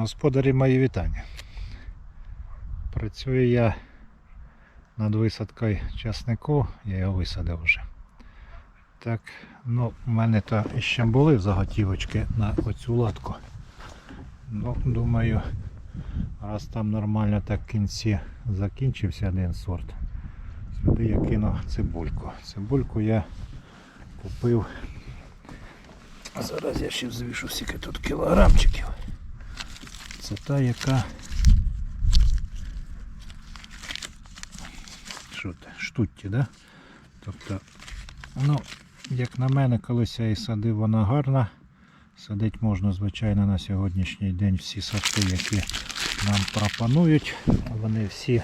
Господарі мої вітання. Працюю я над висадкою часнику, я його висадив вже. Так, ну, в мене то ще були заготівочки на оцю латку. Ну, думаю, раз там нормально так в кінці закінчився один сорт. Сюди я кину цибульку. Цибульку я купив. Зараз я ще взвішу скільки тут кілограмчиків. Це яка. Що це? Штутті, да? Тобто, ну, як на мене, колись я і садив, вона гарна. Садити можна, звичайно, на сьогоднішній день всі сорти, які нам пропонують. Вони всі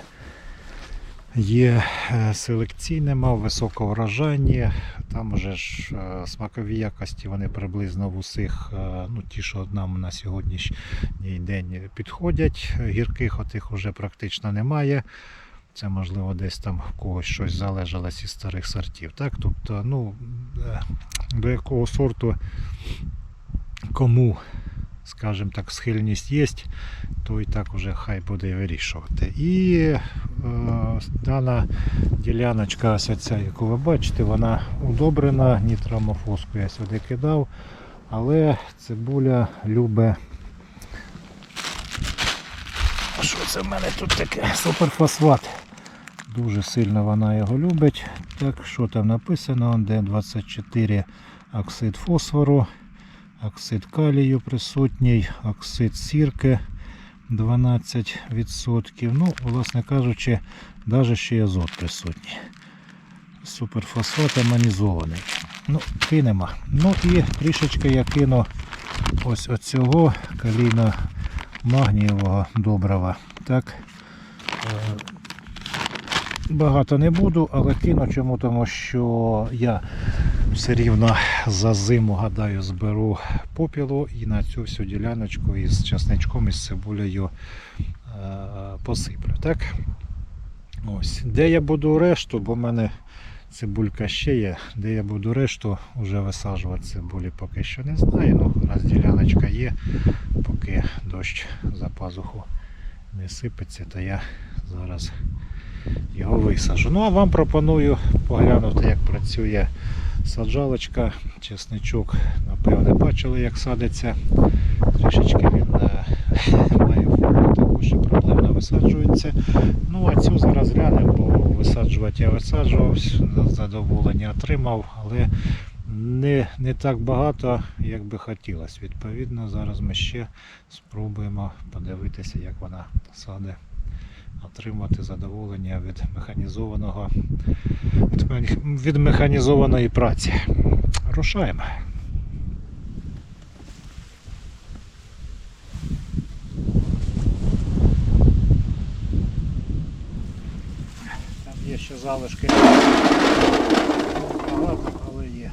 є е, селекційними, високоврожайні. Там вже ж е, смакові якості вони приблизно в усіх, е, ну ті, що нам на сьогоднішній день підходять. Гірких отих вже практично немає. Це можливо десь там в когось щось залежалось із старих сортів. Так? Тобто, ну, до якого сорту кому, скажімо так, схильність є, то і так уже хай буде вирішувати. І е, дана діляночка, ось ця, яку ви бачите, вона удобрена, нітрамофоску я сюди кидав, але цибуля любить. Що це в мене тут таке? Суперфосфат. Дуже сильно вона його любить. Так, що там написано? Д24 оксид фосфору, оксид калію присутній, оксид сірки 12%. Ну, власне кажучи, навіть ще й азот присутній. Суперфосфат амонізований. Ну, кинемо. Ну і трішечки я кину ось оцього калійно магнієвого добрива. Так. Е, Багато не буду, але кину чому, тому що я все рівно за зиму, гадаю, зберу попілу і на цю всю діляночку із часничком, із цибулею е, посиплю. Так? Ось. Де я буду решту, бо в мене цибулька ще є, де я буду решту вже висаджувати цибулі поки що не знаю. Ну, раз діляночка є, поки дощ за пазуху не сипеться, то я зараз його висаджу. Ну а вам пропоную поглянути, як працює саджалочка. Чесничок, напевне, бачили, як садиться. Трішечки він е, має форму таку, що проблемно висаджується. Ну а цю зараз глянемо, бо висаджувати я висаджував, задоволення отримав, але не, не так багато, як би хотілося. Відповідно, зараз ми ще спробуємо подивитися, як вона саде отримати задоволення від механізованого від, механізованої праці. Рушаємо. Там є ще залишки. Багато, але є.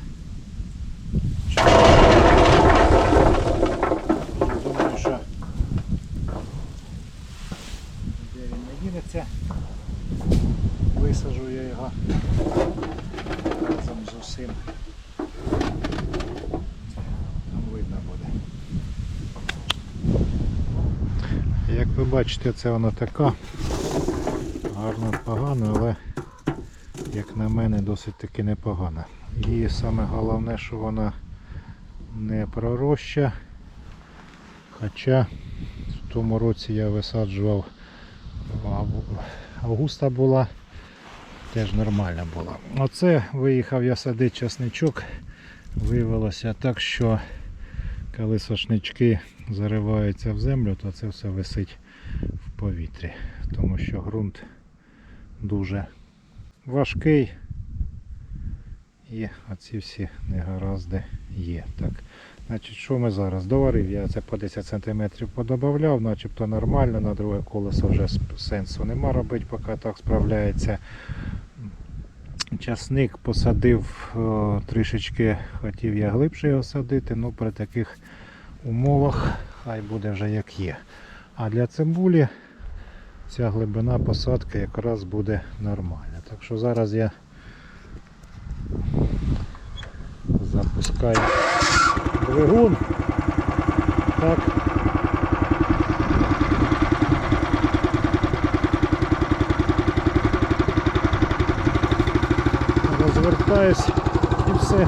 Думаю, що де він не дінеться. Висаджу я його разом з усім. Там видно буде. Як ви бачите, це вона така. Гарно погано, але як на мене досить таки непогана. І саме головне, що вона не пророща. Хоча в тому році я висаджував августа була, теж нормальна була. Оце виїхав я садити часничок. Виявилося так, що коли сошнички зариваються в землю, то це все висить в повітрі, тому що ґрунт дуже важкий і оці всі негаразди є. Так, значить, що ми зараз? Доварив я це по 10 см подобавляв, начебто нормально, на друге колесо вже сенсу нема робити, поки так справляється. Часник посадив о, трішечки, хотів я глибше його садити, ну при таких умовах хай буде вже як є. А для цимбулі ця глибина посадки якраз буде нормальна. Так що зараз я запускаю двигун. Так. Розвертаюсь і все.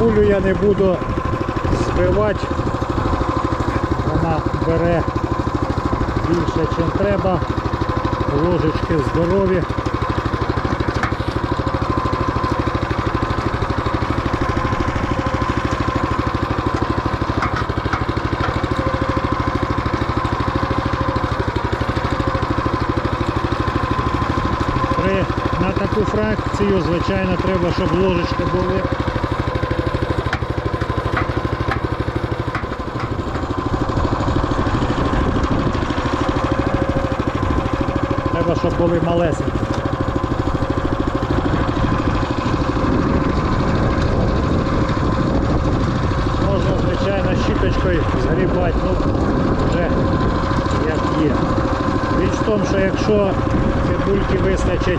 Цибулю я не буду збивати. Вона бере більше, ніж треба. Ложечки здорові. На таку фракцію, звичайно, треба, щоб ложечки були Треба, щоб були малесенькі. Можна, звичайно, щіточкою згрібати, ну вже як є. Річ в тому, що якщо цибульки вистачить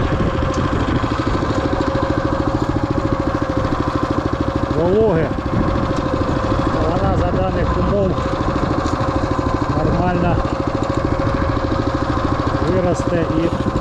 вологи, то вона за даних умов нормально виросте і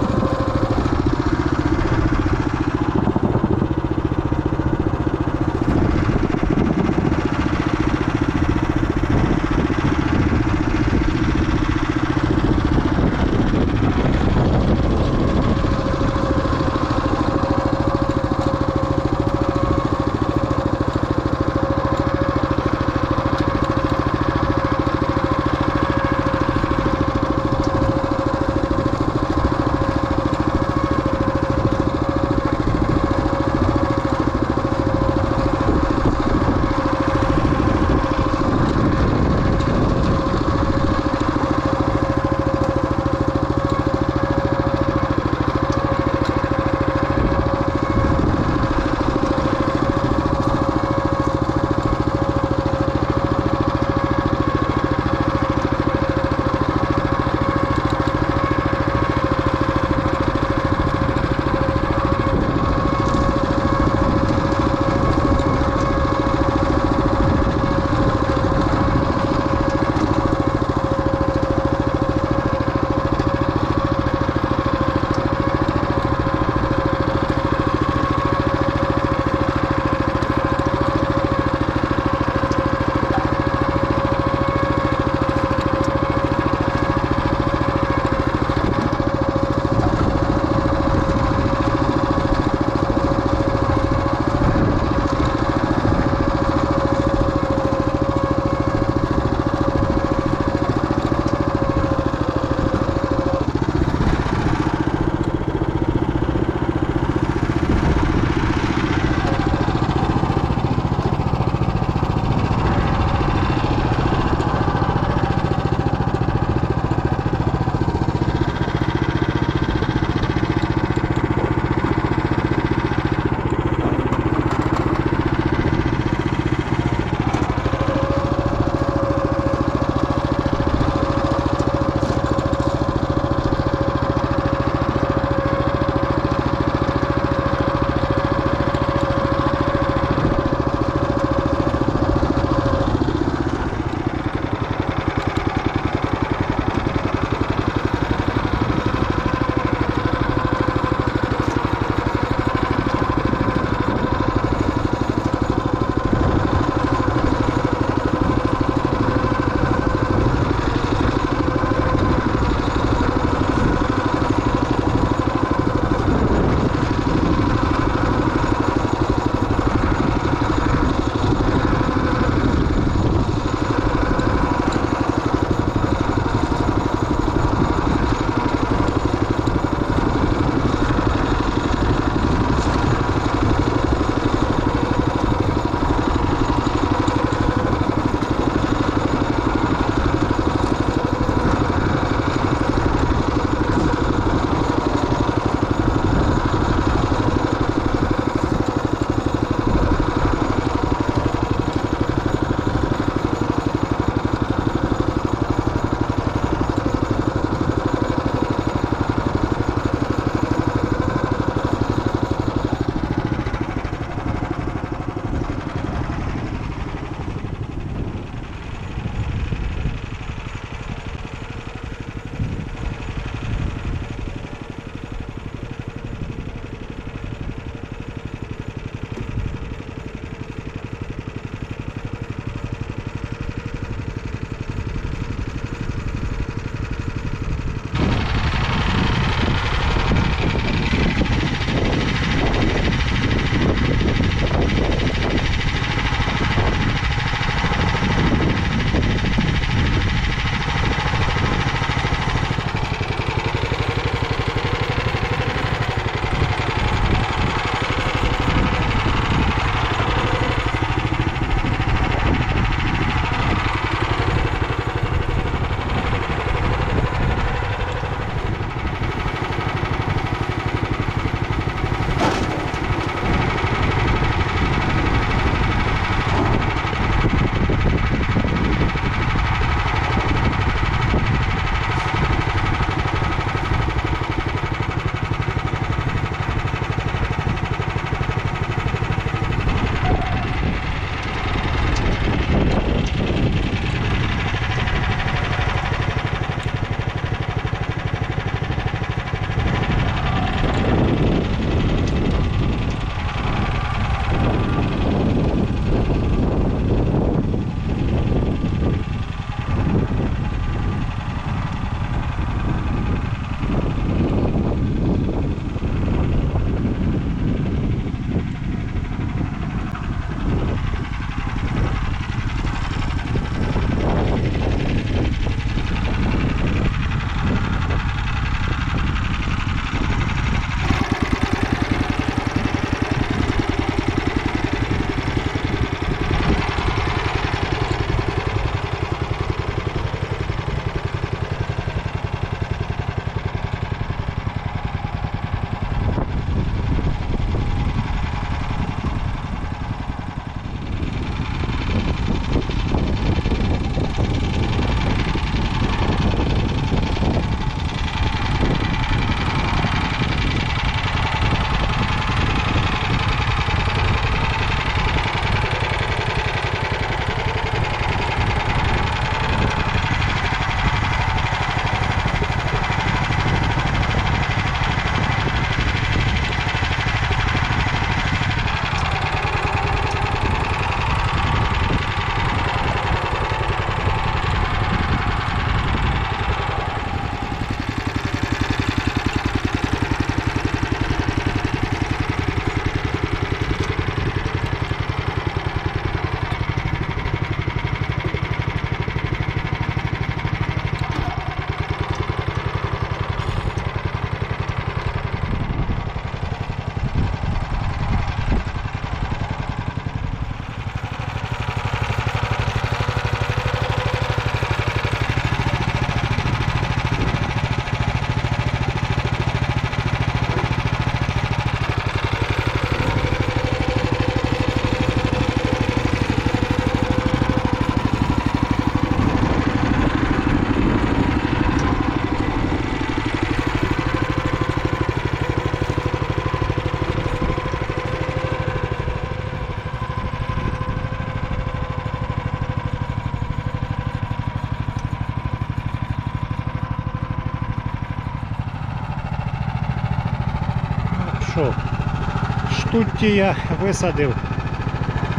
Штутті я висадив.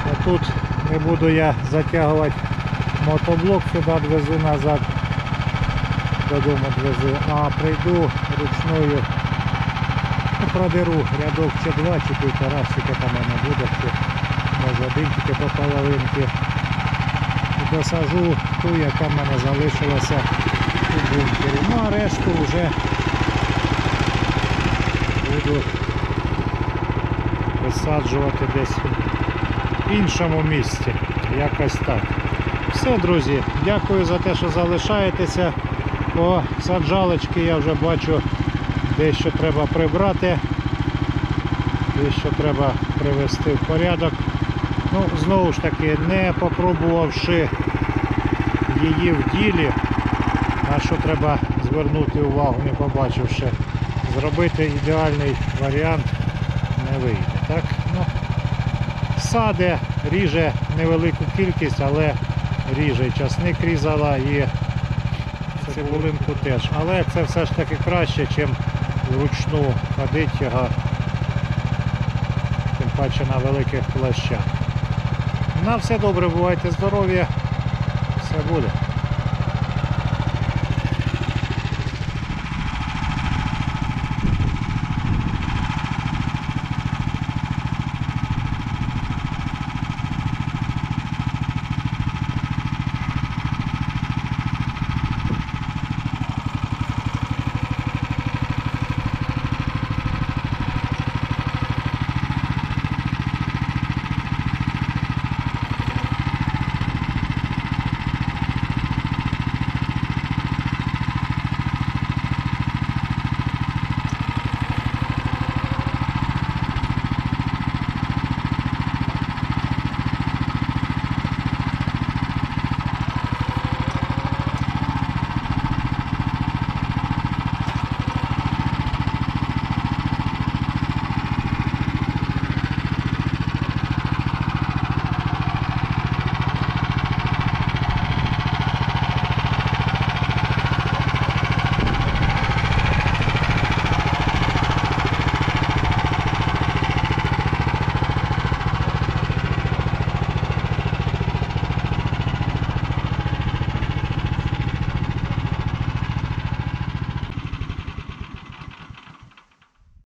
А тут не буду я затягувати мотоблок сюди відвезу назад. Додому відвезу. А прийду ручною. Ну, продеру рядок чи два, чи півтора, скільки там мене буде, чи може один тільки по половинки. Досажу ту, яка в мене залишилася у бункері. Ну а решту вже буду висаджувати десь в іншому місці. Якось так. Все, друзі, дякую за те, що залишаєтеся. По саджалочки я вже бачу, дещо треба прибрати, дещо треба привести в порядок. Ну, знову ж таки, не попробувавши її в ділі, на що треба звернути увагу, не побачивши, зробити ідеальний варіант не вийде. Саде, ріже невелику кількість, але ріже і часник різала і цибулинку теж. Але це все ж таки краще, ніж вручну ходити його, тим паче на великих площах. На все добре, бувайте здорові, все буде.